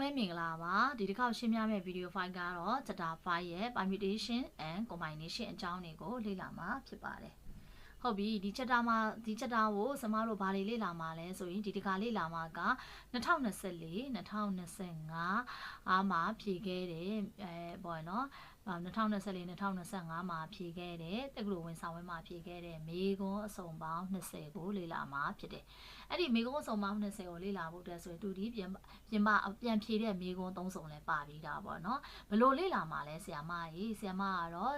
ပဲမင်္ဂလာပါဒီတစ်ခေါက်ရှင်းပြမယ့်ဗီဒီယိုဖိုင်ကတော့ chapter 5ရဲ့ permutation and combination အကြောင်းတွေကိုလေ့လာမှာဖြစ်ပါတယ်ဟုတ်ပြီဒီ chapter မှာဒီ chapter ကိုစမတို့ဘာတွေလေ့လာမှာလဲဆိုရင်ဒီတစ်ခါလေ့လာမှာက2024 2025အားမှာဖြည့်ခဲ့တဲ့အဲပေါ့နော်2024 2025မှာဖြည့်ခဲ့တဲ့တက္ကသိုလ်ဝင်ဆောင်ဝဲမှာဖြည့်ခဲ့တဲ့မေကွန်းအစုံပေါင်း20ကိုလေ့လာမှာဖြစ်တယ်။အဲ့ဒီမေကွန်းအစုံပေါင်း20ကိုလေ့လာဖို့အတွက်ဆိုရင်တူဒီပြန်ပြန်ပြန်ဖြည့်တဲ့မေကွန်း3စုံလည်းပါပြီးတာပေါ့နော်။ဘလို့လေ့လာမှာလဲဆရာမကြီးဆရာမကတော့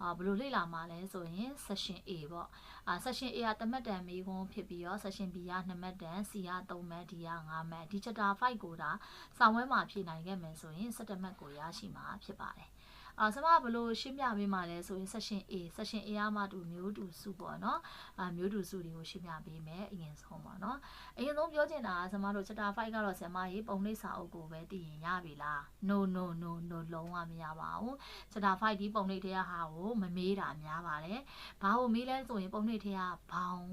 အာဘလို့လေ့လာမှာလဲဆိုရင် session A ပေါ့။အာ session A ကတမတ်တန်မေကွန်းဖြစ်ပြီးတော့ session B က2မှတ်တန် C က3မှတ် D က5မှတ်ဒီ chapter 5ကိုဒါဆောင်ဝဲမှာဖြည့်နိုင်ခဲ့မယ်ဆိုရင်17မှတ်ကိုရရှိမှာဖြစ်ပါတယ်။ အာဆမဘလို့ရှင်းပြပေးမှလဲဆိုရင် section A section A အမှတူမျိုးတူစုပေါ့နော်အာမျိုးတူစုတွေကိုရှင်းပြပေးမယ်အရင်ဆုံးပေါ့နော်အရင်ဆုံးပြောချင်တာကဆမတို့ chapter 5ကတော့ဆမရေးပုံနှိပ်စာအုပ်ကိုပဲသိရင်ရပြီလား no no no no လုံးဝမရပါဘူး chapter 5ဒီပုံနှိပ်တဲ့ဟာကိုမမေးတာများပါတယ်ဘာလို့မေးလဲဆိုရင်ပုံနှိပ်တဲ့ကဘောင်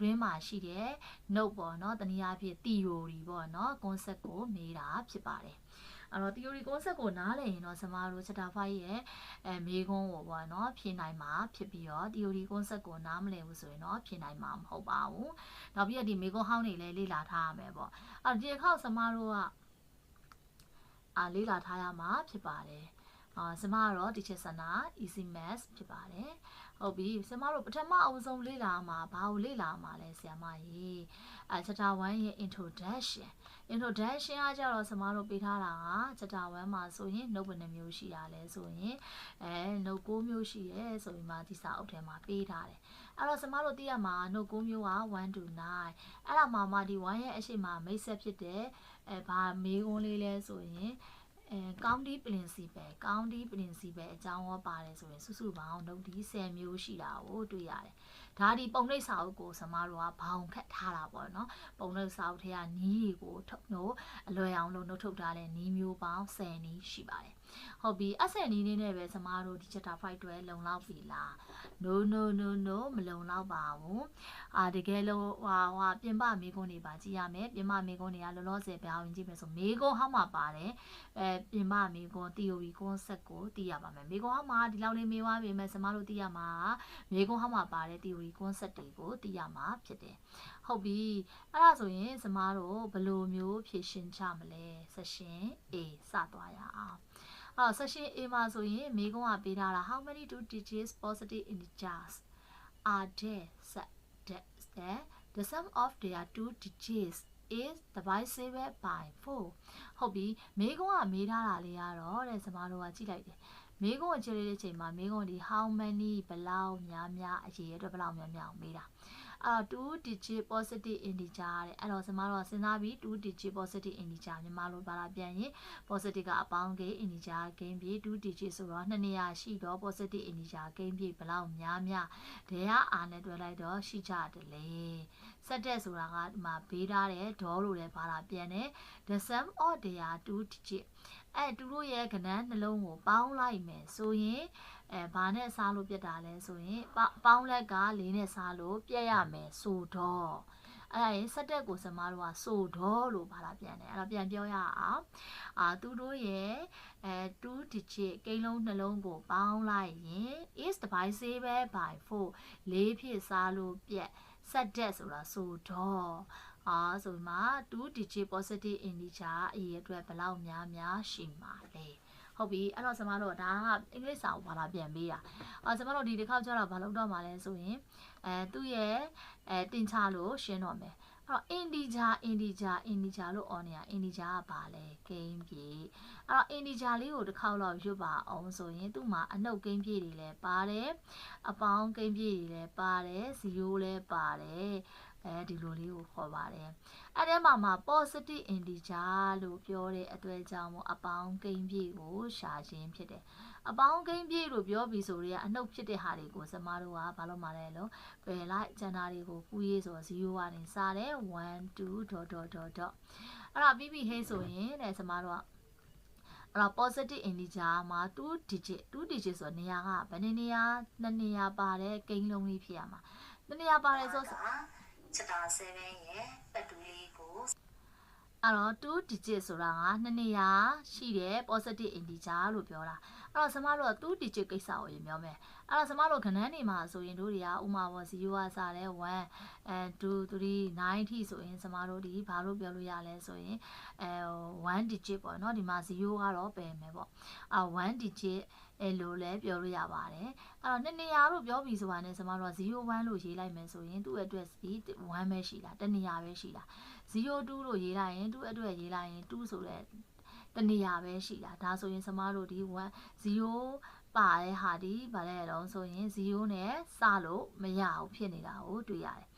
တွင်းမှာရှိတဲ့ note ပေါ့နော်တနည်းအားဖြင့် theory ပေါ့နော် concept ကိုမေးတာဖြစ်ပါတယ် အဲ့တော့ theory concept ကိုနားလည်ရင်တော့စမားတို့ chapter 5ရဲ့အဲမေးခွန်းကိုပေါ့နော်ဖြေနိုင်မှာဖြစ်ပြီးတော့ theory concept ကိုနားမလည်ဘူးဆိုရင်တော့ဖြေနိုင်မှာမဟုတ်ပါဘူး။နောက်ပြီးတော့ဒီမေးခွန်းဟောင်းတွေလည်းလေ့လာထားရမယ်ပေါ့။အဲ့ဒီတစ်ခေါက်စမားတို့ကအာလေ့လာထားရမှာဖြစ်ပါတယ်။အာစမကတော့ teacher center easy math ဖြစ်ပါတယ်ဟုတ်ပြီဆရာမတို့ပထမအဦးဆုံးလေ့လာမှာဘာကိုလေ့လာမှာလဲဆရာမကြီးအဲ chapter 1ရဲ့ introduction introduction ကကြတော့ဆရာမတို့ပေးထားတာက chapter 1မှာဆိုရင် note ဘယ်နှမျိုးရှိတာလဲဆိုရင်အဲ note 9မျိုးရှိရဲဆိုပြီးမှဒီစာအုပ်ထဲမှာပေးထားတယ်အဲ့တော့ဆရာမတို့သိရမှာ note 9မျိုးက1 to 9အဲ့ဒါမှမှဒီ1ရဲ့အရှိမမိတ်ဆက်ဖြစ်တဲ့အဲဘာမေးခွန်းလေးလဲဆိုရင်အဲ county principle county principle အကြောင်းဟောပါတယ်ဆိုရင်စုစုပေါင်းနှုတ်ဒီ10မျိုးရှိတာကိုတွေ့ရတယ်။ ဒါဒီပုံနှိပ်စာအုပ်ကိုစမားတို့ကဘောင်ခတ်ထားတာပေါ့နော်။ပုံနှိပ်စာအုပ်ထဲကနီးတွေကိုထုတ်လို့အလွယ်အောင်လို့နှုတ်ထုတ်ထားတဲ့နီးမျိုးပေါင်း10နီးရှိပါတယ်။ ဟုတ်ပြီအဆက်နီးလေးနဲ့ပဲစမားတို့ဒီ chapter 5တွဲလုံလောက်ပြီလား။ no no no no မလုံလောက်ပါဘူး။အာတကယ်လို့ဟာဟာပြင်ပမေကွန်းတွေပါကြည့်ရမယ်။ပြင်ပမေကွန်းတွေကလောလောဆယ်ပြောင်းကြည့်မယ်ဆိုမေကွန်းဟောက်မှာပါတယ်။အဲပြင်ပမေကွန်း theory concept ကိုသိရပါမယ်မေကွန်းဟောက်မှာဒီလောက်လေးမေးသွားပြီမဲ့စမတို့သိရမှာမေကွန်းဟောက်မှာပါတဲ့ theory concept တွေကိုသိရမှာဖြစ်တယ်ဟုတ်ပြီအဲ့ဒါဆိုရင်စမတို့ဘယ်လိုမျိုးဖြည့်ရှင်းချမလဲ session A စသွားရအောင် အော် session A မှာဆိုရင်မေကွန်းကပေးထားတာ how many two digits positive integers are there set that the sum of their two digits is divisible by 4ဟုတ်ပြီမေးခွန်းကမေးထားတာလေးကတော့တဲ့စမတို့ကကြည့်လိုက်တယ်မေးခွန်းကိုကြည့်လိုက်တဲ့ချိန်မှာမေးခွန်းဒီ how many ဘလောက်များများအရေးအတွက်ဘလောက်များများမေးတာ အဲ့တော့2 digit positive integer တဲ့အဲ့တော့စမတို့စဉ်းစားပြီး2 digit positive integer မြန်မာလိုပါလာပြန်ရင် positive ကအပေါင်းကိန်း integer ကိန်းပြေ2 digit ဆိုတော့နှစ်နေရာရှိတော့ positive integer ကိန်းပြေဘလောက်များများဒဲက r နဲ့တွဲလိုက်တော့ရှိကြတယ်လေဆက်တဲ့ဆိုတာကဒီမှာဘေးထားတဲ့ဒေါလို့လည်းပါလာပြန်တယ် the sum of their 2 digit အဲသူတို့ရဲ့ကဏ္ဍနှလုံးကိုပေါင်းလိုက်မယ်ဆိုရင် အဲဘာနဲ့စားလို့ပြတ်တာလဲဆိုရင်ပေါင်းလက်ကလေးနဲ့စားလို့ပြတ်ရမယ်ဆိုတော့အဲ့ဒါရင်စက်တက်ကိုစမားတို့ကဆိုတော့လို့ဘာလာပြန်တယ်အဲ့တော့ပြန်ပြောရအောင်အာသူတို့ရဲ့အဲ2 digit ကိန်းလုံးနှလုံးကိုပေါင်းလိုက်ရင် is divisible by 4လေးဖြစ်စားလို့ပြတ်စက်တက်ဆိုတာဆိုတော့အာဆိုမှ2 digit positive integer အရေးအတွက်ဘယ်လောက်များများရှိမှာလဲ ဟုတ်ပြီအဲ့တော့ကျွန်မတို့ဒါကအင်္ဂလိပ်စာကိုဘာလာပြန်ပေးတာအော်ကျွန်မတို့ဒီတစ်ခေါက်ကျတော့ဘာလုပ်တော့မှာလဲဆိုရင်အဲသူ့ရဲ့အဲတင်ချလို့ရှင်းတော့မယ်အဲ့တော့ integer integer integer လို့ on နေတာ integer ကဘာလဲ game ပြေအဲ့တော့ integer လေးကိုတစ်ခေါက်လောက်ရွတ်ပါအောင်ဆိုရင်သူ့မှာအနှုတ် game ပြေတွေလည်းပါတယ်အပေါင်း game ပြေတွေလည်းပါတယ်0လည်းပါတယ် အဲဒီလိုလေးကိုခေါ်ပါတယ်အဲ့ဒီမှာမှာ positive integer လို့ပြောတဲ့အတွက်ကြောင့်မို့အပေါင်းကိန်းပြည့်ကိုရှာခြင်းဖြစ်တယ်အပေါင်းကိန်းပြည့်လို့ပြောပြီးဆိုရဲအနှုတ်ဖြစ်တဲ့ဟာတွေကိုစမတို့ကဘာလို့မှလဲလို့ပယ်လိုက်ကျန်တာတွေကိုကူးရေးဆို0ကနေစတယ်1 2 dot dot dot dot အဲ့တော့ပြီးပြီဟေးဆိုရင်တဲ့စမတို့ကအဲ့တော့ positive integer မှာ2 digit 2 digit ဆိုနေရာကဘယ်နေနေရာနှစ်နေရာပါတဲ့ကိန်းလုံးလေးဖြစ်ရမှာနှစ်နေရာပါတယ်ဆို ချတာ7ရဲ့ပတ်တူလေးကို အဲ့တော့2 digit ဆိုတာကနှစ်နေရာရှိတဲ့ positive integer လို့ပြောတာအဲ့တော့စမတို့က2 digit ကိစ္စကိုရင်ပြောမယ်အဲ့တော့စမတို့ခဏန်းနေမှာဆိုရင်တို့တွေကဥမာပေါ့0ကစတယ်1အဲ2 3 9ထိဆိုရင်စမတို့ဒီဘာလို့ပြောလို့ရလဲဆိုရင်အဲ1 digit ပေါ့နော်ဒီမှာ0ကတော့ပယ်မယ်ပေါ့အဲ့1 digit အဲလိုလဲပြောလို့ရပါတယ်အဲ့တော့နှစ်နေရာလို့ပြောပြီးဆိုတာနဲ့စမတို့က01လို့ရေးလိုက်မယ်ဆိုရင်သူ့အတွက်ဒီ1ပဲရှိတာတနေရာပဲရှိတာ 02လို့ရေးလိုက်ရင်2အတွက်ရေးလိုက်ရင်2ဆိုတဲ့တနေရာပဲရှိတာဒါဆိုရင်စမတို့ဒီ10ပါတဲ့ဟာဒီဗါတဲ့တော့ဆိုရင်0နဲ့စလို့မရဘူးဖြစ်နေတာကိုတွေ့ရတယ်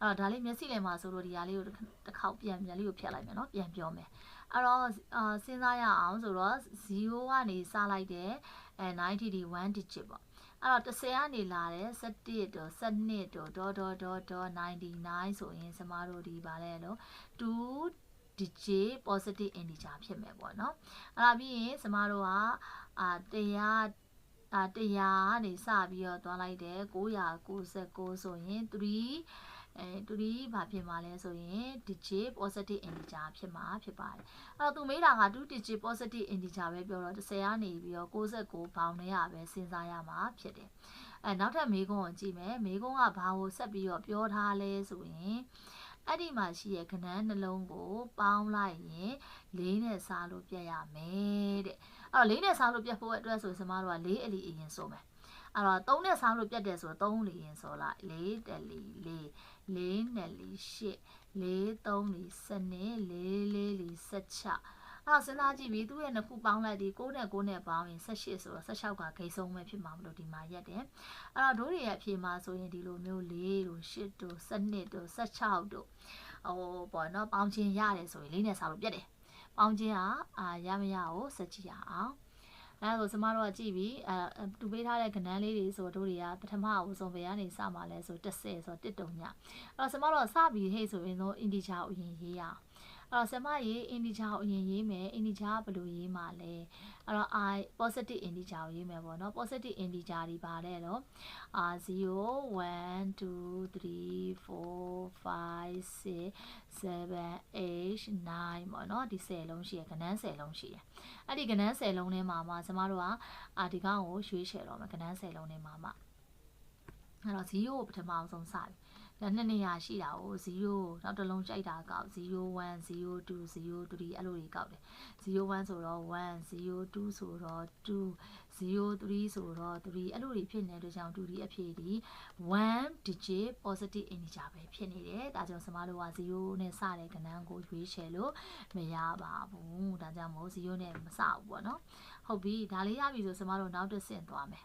အဲ့တော့ဒါလေးမျက်စိလည်မှာဆိုလို့ဒီဟာလေးကိုတစ်ခေါက်ပြန်ပြန်လေးကိုဖြတ်လိုက်မယ်နော်ပြန်ပြောမယ်အဲ့တော့အာစဉ်းစားရအောင်ဆိုတော့0ကနေစလိုက်တယ်အဲ90ဒီ1 digit ပေါ့ အဲ့တော့30ကနေလာတယ်17တော့12တော့ဒေါ်ဒေါ်ဒေါ်ဒေါ်99ဆိုရင်စမတို့ဒီပါလဲလို့2 digit positive integer ဖြစ်မယ်ပေါ့နော်အဲ့ဒါပြီးရင်စမတို့ကအာတရားအာတရားကနေစပြီးတော့သွားလိုက်တယ်999ဆိုရင်3 အဲတူဒီဘာဖြစ်မှာလဲဆိုရင် digit positive integer ဖြစ်မှာဖြစ်ပါတယ်အဲ့တော့သူမေးတာက2 digit positive integer ပဲပြောတော့30ကနေပြီးတော့69ဘောင်နဲ့ရပဲစဉ်းစားရမှာဖြစ်တယ်အဲနောက်ထပ်မေးခွန်းကိုကြည့်မယ်မေးခွန်းကဘာကိုဆက်ပြီးတော့ပြောထားလဲဆိုရင်အဲ့ဒီမှာရှိရဲ့ခဏန်းနှလုံးကို ပေါင်းလိုက်ရင်လေးနဲ့စားလို့ပြတ်ရမယ်တဲ့အဲ့တော့လေးနဲ့စားလို့ပြတ်ဖို့အတွက်ဆိုရင်ကျမတို့ကလေးအလီအရင်ဆိုမယ်အဲ့တော့3နဲ့စားလို့ပြတ်တယ်ဆိုတော့3လီရင်ဆိုလိုက်4တလီ4 4နဲ့လီ8 4 3လီ7 4 4လီ16အဲ့တော့စဉ်းစားကြည့်ပြီးသူ့ရဲ့နှစ်ခုပေါင်းလိုက်ဒီ6နဲ့9နဲ့ပေါင်းရင်18ဆိုတော့16ကဂိတ်ဆုံးပဲဖြစ်မှာမလို့ဒီမှာရက်တယ်အဲ့တော့တို့တွေရဲ့အဖြေမှာဆိုရင်ဒီလိုမျိုး4တို့8တို့12တို့16တို့ဟိုပေါ့နော်ပေါင်းခြင်းရတယ်ဆိုရင်လေးနဲ့စားလို့ပြတ်တယ်ပေါင်းခြင်းကအာရမရကိုစက်ကြည့်ရအောင် အဲဒါဆိုကျမတို့ကကြည့်ပြီးအဲတူပေးထားတဲ့ကဏ္ဍလေးတွေဆိုတို့တွေကပထမအဆုံးဘယ်ကနေစမှာလဲဆို30ဆိုတစ်တုံညအဲ့တော့ကျမတို့ကစပြီးဟဲ့ဆိုရင်တော့ integer ကိုအရင်ရေးရအောင် အဲ့တော့ဆမရေး integer ကိုအရင်ရေးမယ် integer ဘယ်လိုရေးမှာလဲအဲ့တော့ i positive integer ကိုရေးမယ်ပေါ့နော် positive integer တွေပါတယ်တော့အာ0 1 2 3 4 5 6 7 8 9ပေါ့နော်ဒီ10လုံးရှိရယ်ကဏ္ဍ10လုံးရှိရယ်အဲ့ဒီကဏ္ဍ10လုံးထဲမှာမှကျမတို့ကအာဒီကောင်ကိုရွေးချယ်တော့မယ်ကဏ္ဍ10လုံးထဲမှာမှအဲ့တော့0ကိုပထမအောင်ဆုံးစပြီ ဒါနှစ်နေရာရှိတာကို0နောက်တစ်လုံးကြိုက်တာကောက်01 02 03အဲ့လိုတွေကောက်တယ်01ဆိုတော့1 02ဆိုတော့2 03ဆိုတော့3အဲ့လိုတွေဖြစ်နေတဲ့အတွက်ကြောင့်2ဒီအဖြစ်ဒီ1 digit positive integer ပဲဖြစ်နေတယ်ဒါကြောင့်စမတို့က0နဲ့စတဲ့ကဏ္ဍကိုရွေးချယ်လို့မရပါဘူးဒါကြောင့်မို့0နဲ့မစဘူးပေါ့နော်ဟုတ်ပြီဒါလေးရပြီဆိုစမတို့နောက်တစ်ဆင့်သွားမယ်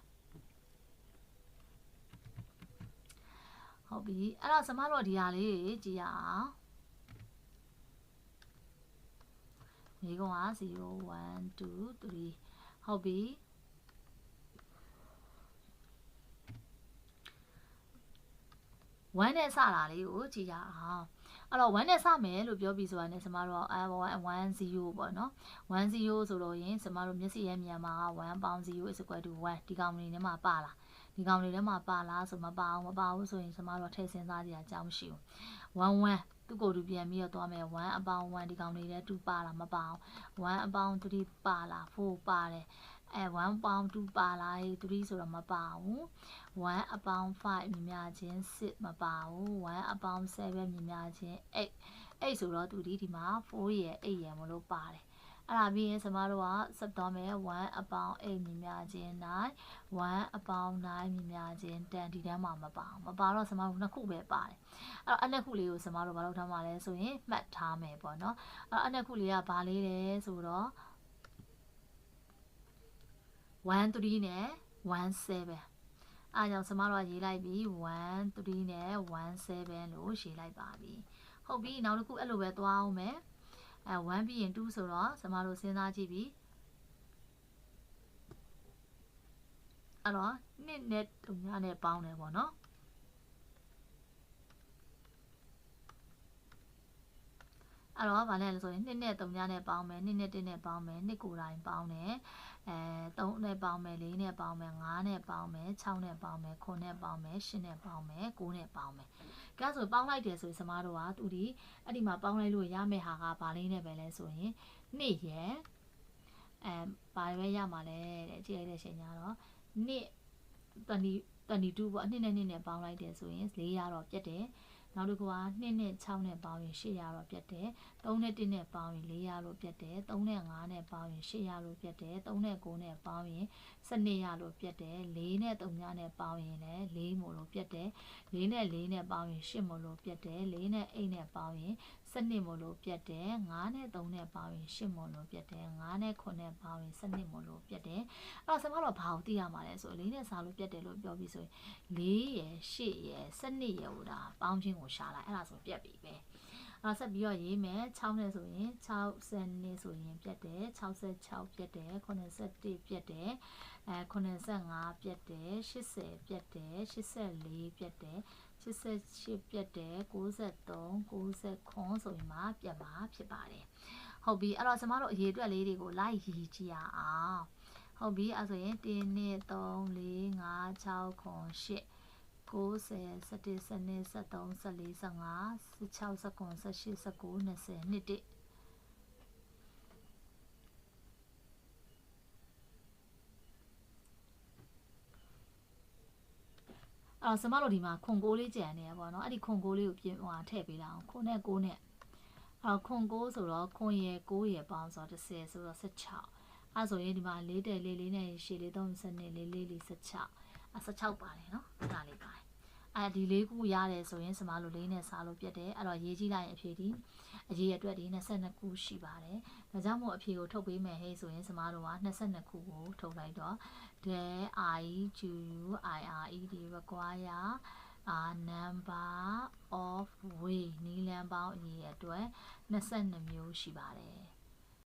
ဟုတ်ပြီအဲ့တော့ကျမတို့ဒီဟာလေးကြည့်ရအောင်မိကုံက0 1 2 3ဟုတ်ပြီ1နဲ့စတာလေးကိုကြည့်ရအောင်အဲ့တော့1နဲ့စမယ်လို့ပြောပြီးဆိုတာနဲ့ကျမတို့က1 10ပေါ့နော်10ဆိုတော့ရင်ကျမတို့မျက်စိရဲ့မြန်မာက1ပေါင်း0 is equal to 1ဒီကောင်လေးနဲ့မှာပါလား ဒီကောင်တွေထဲမှာပါလားဆိုမပါအောင်မပါဘူးဆိုရင်ကျမတို့ထည့်စဉ်းစားကြရအကြောင်းမရှိဘူး1 1သူ့ကိုယ်သူပြန်ပြီးတော့သွားမယ်1အပေါင်း1ဒီကောင်တွေထဲ2ပါလားမပါအောင်1အပေါင်း3ပါလား4ပါတယ်အဲ1ပေါင်း2ပါလား3ဆိုတော့မပါဘူး1အပေါင်း5မြင်များခြင်း6မပါဘူး1အပေါင်း7မြင်များခြင်း8 8ဆိုတော့သူဒီဒီမှာ4ရယ်8ရယ်မလို့ပါတယ် အဲ့ဒါပြီးရင်ကျမတို့ကဆက်သွားမယ်1အပေါင်း8မြင်များခြင်း9 1အပေါင်း9မြင်များခြင်း10ဒီတန်းမှာမပါအောင်မပါတော့ကျမတို့နှစ်ခုပဲပါတယ်အဲ့တော့အနှစ်ခုလေးကိုကျမတို့ဘာလုပ်ထားမှာလဲဆိုရင်မှတ်ထားမယ်ပေါ့နော်အဲ့တော့အနှစ်ခုလေးကဘာလေးလဲဆိုတော့1 3နဲ့1 7အားကြောင့်ကျမတို့ကရေးလိုက်ပြီး1 3နဲ့1 7လို့ရေးလိုက်ပါပြီဟုတ်ပြီနောက်တစ်ခုအဲ့လိုပဲသွားအောင်မယ် အဲ1ပြီးရင်2ဆိုတော့ကျမတို့စဉ်းစားကြည့်ပြီအဲ့တော့နှစ်နဲ့တုံညာနဲ့ အဲ့တော့ဗာလဲဆိုရင်2နဲ့3ညနဲ့ပေါင်းမယ်2နဲ့1နဲ့ပေါင်းမယ်2ကိုယ်တိုင်ပေါင်းတယ်အဲ3နဲ့ပေါင်းမယ်4နဲ့ပေါင်းမယ်5နဲ့ပေါင်းမယ်6နဲ့ပေါင်းမယ်9နဲ့ပေါင်းမယ်10နဲ့ပေါင်းမယ်9နဲ့ပေါင်းမယ်ကဲဆိုပေါင်းလိုက်တယ်ဆိုရင်စမားတို့ကသူဒီအဲ့ဒီမှာပေါင်းလိုက်လို့ရမယ့်ဟာကဗာလေးနဲ့ပဲလဲဆိုရင်2ရယ်အဲဘာပဲရမှာလဲတဲ့ကြည့်လိုက်တဲ့ရှင်ညာတော့2 22ပေါ့အနှစ်နဲ့နှစ်နဲ့ပေါင်းလိုက်တယ်ဆိုရင်4ရတော့ပြတ်တယ် နောက်တစ်ခုက2နဲ့6နဲ့ပေါင်းရင်800တော့ပြတ်တယ်3နဲ့1နဲ့ပေါင်းရင်400လို့ပြတ်တယ်3နဲ့5နဲ့ပေါင်းရင်800လို့ပြတ်တယ်3နဲ့9နဲ့ပေါင်းရင်1200လို့ပြတ်တယ်4နဲ့3နဲ့ပေါင်းရင်လည်း4မို့လို့ပြတ်တယ်4နဲ့4နဲ့ပေါင်းရင်8မို့လို့ပြတ်တယ်4နဲ့8နဲ့ပေါင်းရင် စနစ်မို့လို့ပြတ်တယ်9နဲ့3နဲ့ပေါင်းရင်10မို့လို့ပြတ်တယ်9နဲ့9နဲ့ပေါင်းရင်စနစ်မို့လို့ပြတ်တယ်အဲ့တော့ကျွန်မတို့ဘာကိုသိရမှာလဲဆို4နဲ့စာလို့ပြတ်တယ်လို့ပြောပြီးဆိုရင်4ရယ်10ရယ်စနစ်ရယ်ဟိုဒါပေါင်းခြင်းကိုရှာလိုက်အဲ့ဒါဆိုပြတ်ပြီပဲအဲ့ဆက်ပြီးတော့ရေးမယ်6နဲ့ဆိုရင်60နဲ့ဆိုရင်ပြတ်တယ်66ပြတ်တယ်81ပြတ်တယ် အဲ85ပြတ်တယ်80ပြတ်တယ်84ပြတ်တယ်88ပြတ်တယ်93 99ဆိုပြီးမှပြတ်မှာဖြစ်ပါတယ်ဟုတ်ပြီအဲ့တော့ကျွန်မတို့အရေးအတွက်လေးတွေကိုလိုက်ရေးကြည့်ရအောင်ဟုတ်ပြီအဲ့ဆိုရင်1 2 3 4 5 6 9 10 90 11 12 13 14 15 16 19 18 19 20 21 22 23 24 25 26 27 28 29 30 31 32 33 34 35 36 37 38 39 40 41 42 43 44 45 46 47 48 49 50 51 52 53 54 55 56 57 58 59 60 61 62 63 64 65 66 67 68 69 70 71 72 73 74 75 76 77 78 79 80 81 82 83 84 85 86 87 88 89 90 91 92 93 94 95 96 97 98 99 100 101 102 103 104 105 106 107 108 109 110 111 112 113 114 115 116 117 118 119 120 121 122 123 124 125 126 127 128 129 130 131 132 133 134 135 136 137 138 139 140 141 142 143 144 145 146 147 148 149 150 151 152 153 154 155 156 157 158 159 160 161 162 163 164 165 166 167 စမတို့ဒီမှာခွန်ကိုးလေးကြံနေရပေါ့နော်အဲ့ဒီခွန်ကိုးလေးကိုပြင်ဟိုဟာထည့်ပေးလိုက်အောင်ခွန်နဲ့ကိုးနဲ့အဲ့တော့ခွန်ကိုးဆိုတော့ခွန်ရယ်ကိုးရယ်ပေါင်းဆိုတော့30ဆိုတော့16အဲ့ဆိုရင်ဒီမှာလေးတယ်လေးလေးနဲ့ရှည်လေး30နဲ့လေးလေးလေး16အဲ့16ပါတယ်နော်အဲ့ဒါလေးပါတယ်အဲ့ဒီလေးခုရတယ်ဆိုရင်စမတို့လေးနဲ့စားလို့ပြတ်တယ်အဲ့တော့ရေးကြည့်လိုက်ရင်အဖြေဒီ အရေးအတွက်ဒီ22ခုရှိပါတယ်ဒါကြောင့်မို့အဖြေကိုထုတ်ပေးမယ်ဟဲ့ဆိုရင်စမတို့က22ခုကိုထုတ်လိုက်တော့ the i q u i r e d require a number of way နီလန်ပေါင်းအရေးအတွက်22မျိုးရှိပါတယ်